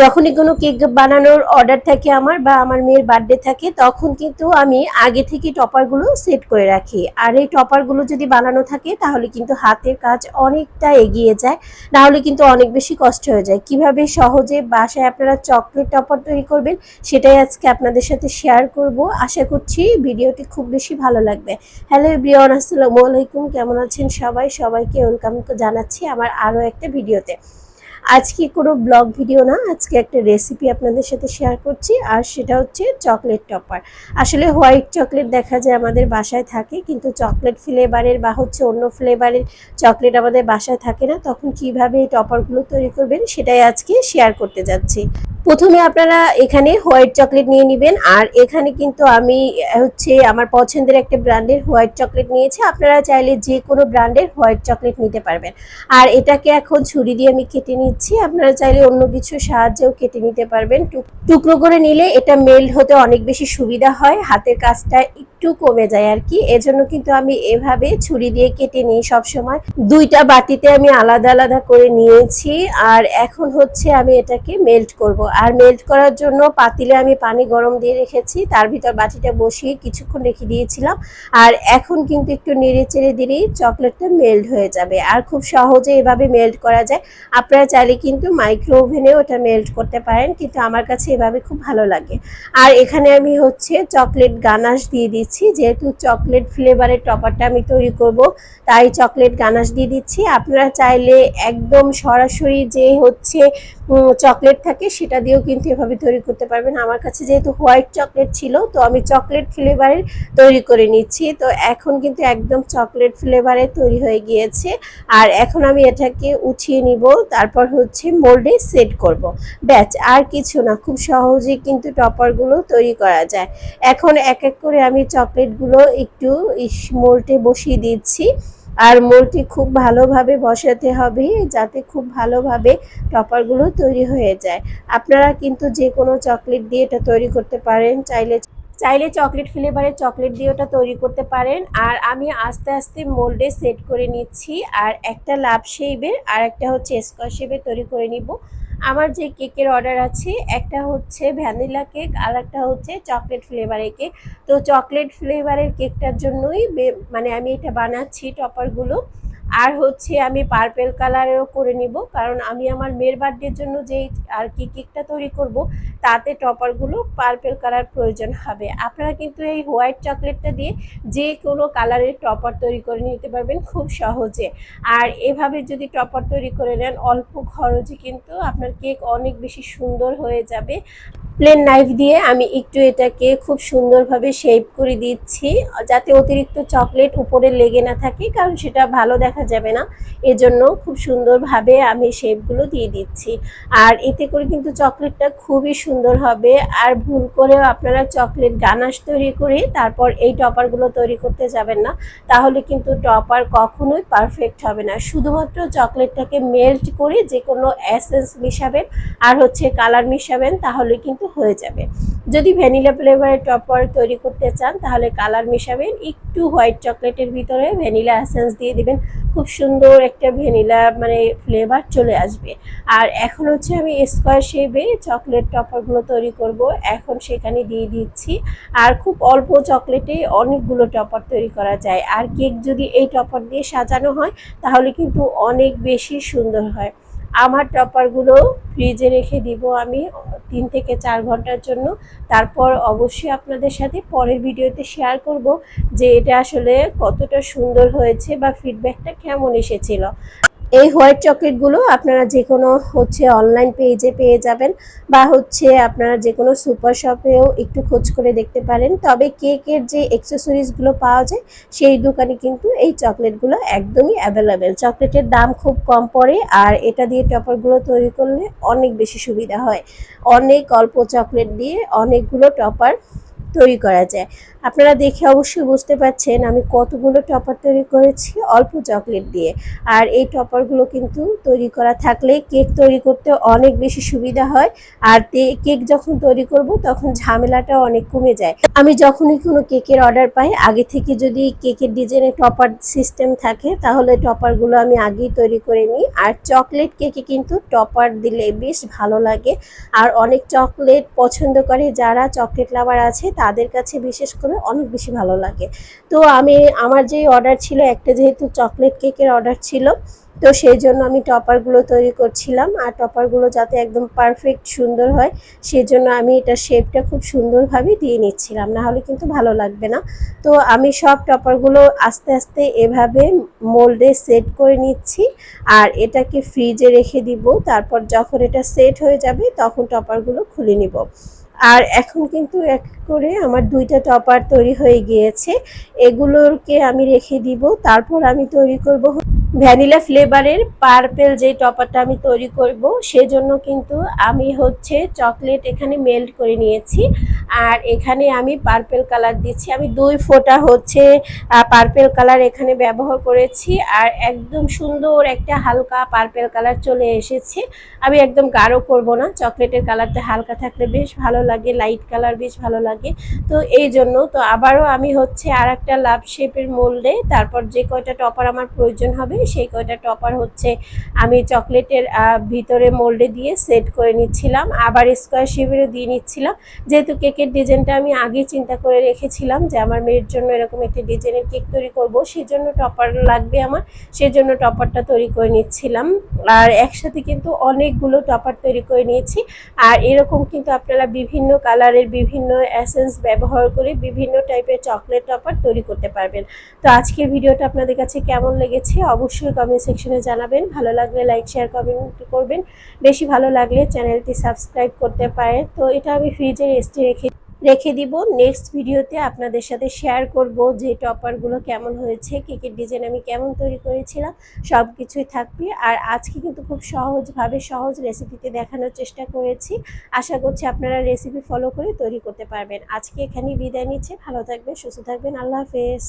যখনই কোনো কেক বানানোর অর্ডার থাকে আমার বা আমার মেয়ের বার্থডে থাকে, তখন কিন্তু আমি আগে থেকে টপারগুলো সেট করে রাখি। আর এই টপারগুলো যদি বানানো থাকে, তাহলে কিন্তু হাতের কাজ অনেকটা এগিয়ে যায়। না হলে কিন্তু অনেক বেশি কষ্ট হয়ে যায়। কীভাবে সহজে বাসায় আপনারা চকলেট টপার তৈরি করবেন, সেটাই আজকে আপনাদের সাথে শেয়ার করব। আশা করছি ভিডিওটি খুব বেশি ভালো লাগবে। হ্যালো ব্রিয়ন আসসালামু আলাইকুম। কেমন আছেন সবাই? সবাইকে ওয়েলকাম জানাচ্ছি আমার আরও একটা ভিডিওতে। আজকে কোনো ব্লগ ভিডিও না, আজকে একটা রেসিপি আপনাদের সাথে শেয়ার করছি, আর সেটা হচ্ছে চকলেট টপার আসলে হোয়াইট চকলেট দেখা যায় আমাদের বাসায় থাকে, কিন্তু চকলেট ফ্লেভারের বা হচ্ছে অন্য ফ্লেভারের চকলেট আমাদের বাসায় থাকে না, তখন কীভাবে এই টপারগুলো তৈরি করবেন সেটাই আজকে শেয়ার করতে যাচ্ছি। প্রথমে আপনারা এখানে হোয়াইট চকলেট নিয়ে নেবেন, আর এখানে কিন্তু আমি হচ্ছে আমার পছন্দের একটা ব্র্যান্ডের হোয়াইট চকলেট নিয়েছি, আপনারা চাইলে যে কোনো ব্র্যান্ডের হোয়াইট চকলেট নিতে পারবেন। আর এটাকে এখন ছুরি দিয়ে আমি কেটে নিচ্ছি, আপনারা চাইলে অন্য কিছু সাহায্যেও কেটে নিতে পারবেন। টুক- টুকরো করে নিলে এটা মেল্ট হতে অনেক বেশি সুবিধা হয়, হাতের কাজটা একটু কমে যায় আর কি। এজন্য কিন্তু আমি এভাবে ছুরি দিয়ে কেটে নিই সবসময়। দুইটা বাটিতে আমি আলাদা আলাদা করে নিয়েছি, আর এখন হচ্ছে আমি এটাকে মেল্ট করব। আর মেল্ট করার জন্য পাতিলে আমি পানি গরম দিয়ে রেখেছি। তার ভিতর বাটিটা বসিয়ে কিছুক্ষণ রেখে দিয়েছিলাম। আর এখন কিন্তু একটু নেড়ে চেড়ে দিলেই চকলেটটা মেল্ট হয়ে যাবে। আর খুব সহজে এভাবে মেল্ট করা যায়। আপনারা চাইলে কিন্তু মাইক্রো ওভেনে ওটা মেল্ট করতে পারেন, কিন্তু আমার কাছে এভাবে খুব ভালো লাগে। আর এখানে আমি হচ্ছে চকলেট গানাশ দিয়ে দিচ্ছি। যেহেতু চকলেট ফ্লেভারের টপারটা আমি তৈরি করব, তাই চকলেট গানাশ দিয়ে দিচ্ছি। আপনারা চাইলে একদম সরাসরি যে হচ্ছে চকলেট থাকে সেটা দিয়েও কিন্তু এভাবে তৈরি করতে পারবেন। আমার কাছে যেহেতু হোয়াইট চকলেট ছিল, তো আমি চকলেট ফ্লেভারের তৈরি করে নিচ্ছি। তো এখন কিন্তু একদম চকলেট ফ্লেভারে তৈরি হয়ে গিয়েছে। আর এখন আমি এটাকে উঠিয়ে নিব, তারপর হচ্ছে মোল্ডে সেট করব। ব্যাচ আর কিছু না, খুব সহজেই কিন্তু টপারগুলো তৈরি করা যায়। এখন এক এক করে আমি চকলেটগুলো একটু মোল্ডে বসিয়ে দিচ্ছি। আর মোলটি খুব ভালোভাবে বসাতে হবে যাতে খুব ভালোভাবে টপারগুলো তৈরি হয়ে যায়। আপনারা কিন্তু যে কোনো চকলেট দিয়ে এটা তৈরি করতে পারেন, চাইলে চাইলে চকলেট ফ্লেভারের চকলেট দিয়ে ওটা তৈরি করতে পারেন। আর আমি আস্তে আস্তে মোল্ডে সেট করে নিচ্ছি। আর একটা লাভ শেপের আর একটা হচ্ছে স্কোয়ার শেপের তৈরি করে নিব। আমার যে কেকের অর্ডার আছে, একটা হচ্ছে ভ্যানিলা কেক আর একটা হচ্ছে চকলেট ফ্লেভারের কেক। তো চকলেট ফ্লেভারের কেকটার জন্যই মানে আমি এটা বানাচ্ছি টপারগুলো। আর হচ্ছে আমি পার্পেল কালারেরও করে নিব, কারণ আমি আমার মেয়ের বার্থডের জন্য যেই আর কি কেকটা তৈরি করব, তাতে টপারগুলো পার্পেল কালার প্রয়োজন হবে। আপনারা কিন্তু এই হোয়াইট চকলেটটা দিয়ে যে কোনো কালারের টপার তৈরি করে নিতে পারবেন খুব সহজে। আর এভাবে যদি টপার তৈরি করে নেন, অল্প খরচে কিন্তু আপনার কেক অনেক বেশি সুন্দর হয়ে যাবে। প্লেন নাইফ দিয়ে আমি একটু এটাকে খুব সুন্দরভাবে শেপ করে দিচ্ছি, যাতে অতিরিক্ত চকলেট উপরে লেগে না থাকে, কারণ সেটা ভালো দেখা যাবে না। এজন্য খুব সুন্দরভাবে আমি শেপগুলো দিয়ে দিচ্ছি। আর এতে করে কিন্তু চকলেটটা খুবই সুন্দর হবে। আর ভুল করেও আপনারা চকলেট গানাশ তৈরি করে তারপর এই টপারগুলো তৈরি করতে যাবেন না। তাহলে কিন্তু টপার কখনোই পারফেক্ট হবে না। শুধুমাত্র চকলেটটাকে মেল্ট করে যে কোনো অ্যাসেন্স মিশাবেন, আর হচ্ছে কালার মিশাবেন, তাহলে কিন্তু হয়ে যাবে। যদি ভ্যানিলা ফ্লেভারের টপার তৈরি করতে চান, তাহলে কালার মিশাবেন, একটু হোয়াইট চকলেটের ভিতরে ভ্যানিলা এসেন্স দিয়ে দিবেন, খুব সুন্দর একটা ভ্যানিলা মানে ফ্লেভার চলে আসবে। আর এখন হচ্ছে আমি স্কোয়ার শেপে চকলেট টপারগুলো তৈরি করব, এখন সেখানে দিয়ে দিচ্ছি। আর খুব অল্প চকলেটে অনেকগুলো টপার তৈরি করা যায়। আর কেক যদি এই টপার দিয়ে সাজানো হয়, তাহলে কিন্তু অনেক বেশি সুন্দর হয়। আমার টপারগুলো ফ্রিজে রেখে দিব আমি তিন থেকে চার ঘণ্টার জন্য। তারপর অবশ্যই আপনাদের সাথে পরের ভিডিওতে শেয়ার করব যে এটা আসলে কতটা সুন্দর হয়েছে বা ফিডব্যাকটা কেমন এসেছিল। এই হোয়াইট চকলেটগুলো আপনারা যে কোনো হচ্ছে অনলাইন পেজে পেয়ে যাবেন বা হচ্ছে আপনারা যে কোনো সুপার শপেও একটু খোঁজ করে দেখতে পারেন। তবে কেকের যে অ্যাক্সেসরিজগুলো পাওয়া যায়, সেই দোকানে কিন্তু এই চকলেটগুলো একদমই অ্যাভেলেবেল চকলেটের দাম খুব কম পড়ে আর এটা দিয়ে টপারগুলো তৈরি করলে অনেক বেশি সুবিধা হয়। অনেক অল্প চকলেট দিয়ে অনেকগুলো টপার তৈরি করা যায়। আপনারা দেখে অবশ্যই বুঝতে পারছেন আমি কতগুলো টপার তৈরি করেছি অল্প চকলেট দিয়ে। আর এই টপারগুলো কিন্তু তৈরি করা থাকলে কেক তৈরি করতে অনেক বেশি সুবিধা হয়। আর কেক যখন তৈরি করব তখন ঝামেলাটা অনেক কমে যায়। আমি যখনই কোনো কেকের অর্ডার পাই, আগে থেকে যদি কেকের ডিজাইনে টপার সিস্টেম থাকে তাহলে টপারগুলো আমি আগেই তৈরি করে নিই। আর চকলেট কেকে কিন্তু টপার দিলে বেশ ভালো লাগে। আর অনেক চকলেট পছন্দ করে যারা চকলেট লাভার আছে তাদের কাছে বিশেষ করে অনেক বেশি ভালো লাগে। তো আমি, আমার যে অর্ডার ছিল, একটা যেহেতু চকলেট কেকের অর্ডার ছিল, তো সেই জন্য আমি টপারগুলো তৈরি করছিলাম। আর টপারগুলো যাতে একদম পারফেক্ট সুন্দর হয়, সেই জন্য আমি এটা শেপটা খুব সুন্দরভাবে দিয়ে নিচ্ছিলাম। না হলে কিন্তু ভালো লাগবে না। তো আমি সব টপারগুলো আস্তে আস্তে এভাবে মোল্ডে সেট করে নিচ্ছি। আর এটাকে ফ্রিজে রেখে দিব। তারপর যখন এটা সেট হয়ে যাবে, তখন টপারগুলো খুলে নিব। আর এখন কিন্তু এক করে আমার দুইটা টপার তৈরি হয়ে গিয়েছে। এগুলোকে আমি রেখে দিব, তারপর আমি তৈরি করব ভ্যানিলা ফ্লেভারের পার্পেল যে টপারটা আমি তৈরি করব, সেজন্য কিন্তু আমি হচ্ছে চকলেট এখানে মেল্ট করে নিয়েছি। আর এখানে আমি পার্পেল কালার দিচ্ছি। আমি দুই ফোঁটা হচ্ছে পার্পেল কালার এখানে ব্যবহার করেছি। আর একদম সুন্দর একটা হালকা পার্পেল কালার চলে এসেছে। আমি একদম গাঢ় করব না। চকলেটের কালারটা হালকা থাকলে বেশ ভালো লাগে, লাইট কালার বেশ ভালো লাগে। তো এই জন্য তো আবারও আমি হচ্ছে আর একটা লাভ শেপের মোল্ডে, তারপর যে কয়টা টপার আমার প্রয়োজন হবে সেই কয়টা টপার হচ্ছে আমি চকলেটের ভিতরে মোল্ডে দিয়ে সেট করে নিচ্ছিলাম, আবার স্কোয়ার শেপেরও দিয়ে নিচ্ছিলাম। যেহেতু কেকের ডিজাইনটা আমি আগে চিন্তা করে রেখেছিলাম যে আমার মেয়ের জন্য এরকম একটি ডিজাইনের কেক তৈরি করব সেই জন্য টপার লাগবে আমার সেই জন্য টপারটা তৈরি করে নিচ্ছিলাম। আর একসাথে কিন্তু অনেকগুলো টপার তৈরি করে নিয়েছি। আর এরকম কিন্তু আপনারা বিভিন্ন কালারের, বিভিন্ন অ্যাসেন্স ব্যবহার করে বিভিন্ন টাইপের চকলেট টপার তৈরি করতে পারবেন। তো আজকের ভিডিওটা আপনাদের কাছে কেমন লেগেছে? অবশ্যই কমেন্ট সেকশনে জানাবেন। ভালো লাগলে লাইক শেয়ার কমেন্ট করবেন। বেশি ভালো লাগলে চ্যানেলটি সাবস্ক্রাইব করতে পারেন। তো এটা আমি ফ্রিজে রেস্টে রেখে রেখে দিব। নেক্সট ভিডিওতে আপনাদের সাথে শেয়ার করব যে টপারগুলো কেমন হয়েছে কেকের ডিজাইন আমি কেমন তৈরি করেছিলাম সব কিছুই থাকবে। আর আজকে কিন্তু খুব সহজভাবে সহজ রেসিপিতে দেখানোর চেষ্টা করেছি। আশা করছি আপনারা রেসিপি ফলো করে তৈরি করতে পারবেন। আজকে এখানেই বিদায় নিচ্ছে। ভালো থাকবেন, সুস্থ থাকবেন। আল্লাহ হাফেজ।